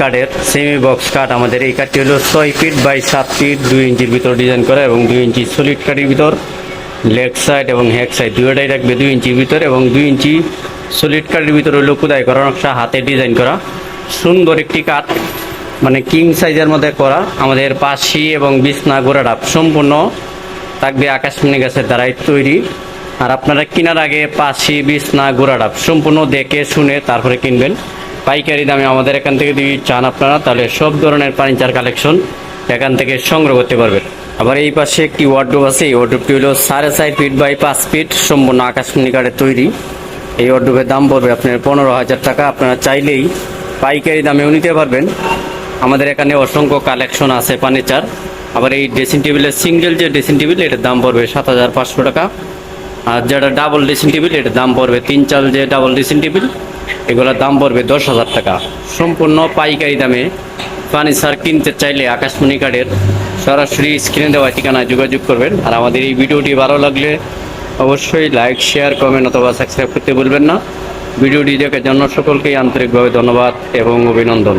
কাঠের semi box কাঠ আমাদের এই কাঠটি হলো ছয় ফিট বাই সাত ফিট দুই ইঞ্চির ভিতর ডিজাইন করা এবং দুই ইঞ্চি সলিড কাঠের ভিতর। লেগ সাইড এবং হ্যাক সাইড দুয়োটাই রাখবে দুই ইঞ্চির ভিতর এবং দুই ইঞ্চি সলিড কাঠের ভিতর হলো কোদায় করা নকশা, হাতে ডিজাইন করা। সুন্দর একটি কাঠ মানে কিং সাইজের মধ্যে করা। আমাদের পাশি এবং বিছনা গোড়াটা সম্পূর্ণ থাকবে আকাশমণি গাছের দ্বারাই তৈরি। আর আপনারা কেনার আগে পাশি, বিছনা গোড়াটা সম্পূর্ণ দেখে শুনে তারপরে কিনবেন। পাইকারি দামে আমাদের এখান থেকে যদি চান আপনারা, তাহলে সব ধরনের ফার্নিচার কালেকশন এখান থেকে সংগ্রহ করতে পারবেন। আবার এই পাশে একটি ওয়ার্ডরোব আছে, এই ওয়ার্ডরোবটি হলো সাড়ে চার ফিট বাই পাঁচ ফিট সম্পূর্ণ আকাশমণি কাঠের তৈরি। এই ওয়ার্ডরোবের দাম পড়বে আপনার পনেরো হাজার টাকা। আপনারা চাইলেই পাইকারি দামেও নিতে পারবেন। আমাদের এখানে অসংখ্য কালেকশন আছে ফার্নিচার। আবার এই ড্রেসিং টেবিলের সিঙ্গেল যে ড্রেসিং টেবিল এটার দাম পড়বে সাত হাজার পাঁচশো টাকা। আর যেটা ডাবল ড্রেসিং টেবিল এটার দাম পড়বে তিন চাল যে ডাবল ড্রেসিং টেবিল এগুলোর দাম পড়বে দশ হাজার টাকা। সম্পূর্ণ পাইকারি দামে ফার্নিচার কিনতে চাইলে আকাশমণি কার্ডের সরাসরি স্ক্রিনে দেওয়া ঠিকানায় যোগাযোগ করবেন। আর আমাদের এই ভিডিওটি ভালো লাগলে অবশ্যই লাইক, শেয়ার, কমেন্ট অথবা সাবস্ক্রাইব করতে ভুলবেন না। ভিডিওটি দেখার জন্য সকলকেই আন্তরিকভাবে ধন্যবাদ এবং অভিনন্দন।